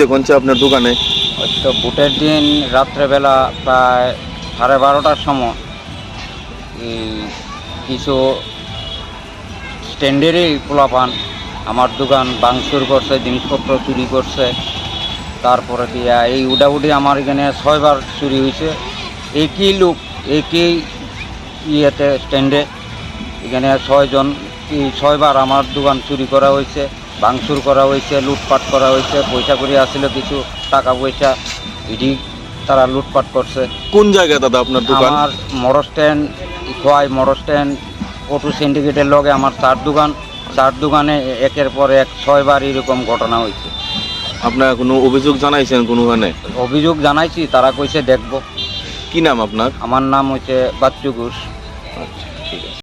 কীর্তি করছে আপনার দোকানে? তো বুটের দিন রাত্রেবেলা প্রায় সাড়ে বারোটার সময়। কিছু স্ট্যান্ডেরই পোলাপান আমার দোকান ভাঙচুর করছে, জিনিসপত্র চুরি করছে। তারপরে দিয়া এই উডাউডি আমার এখানে ছয়বার চুরি হয়েছে একই লোক, একই ইয়েতে স্ট্যান্ডে। এখানে ছয়জন ছয়বার আমার দোকান চুরি করা হয়েছে ভাঙচুর করা হয়েছে লুটপাট করা হয়েছে পয়সা করি আসছিল কিছু টাকা পয়সা এটি তারা লুটপাট করছে। কোন জায়গায় দাদা আপনার দোকান? আমার motor stand Khowai motor stand auto সিন্ডিকেটের লগে আমার চার দোকান। চার দোকানে একের পর এক ছয়বার এরকম ঘটনা হয়েছে। আপনার কোনো অভিযোগ জানাইছেন কোনোখানে? অভিযোগ জানাইছি তারা কইছে দেখব। কি নাম আপনার? আমার নাম হচ্ছে বাচ্চু ঘোষ। আচ্ছা ঠিক আছে।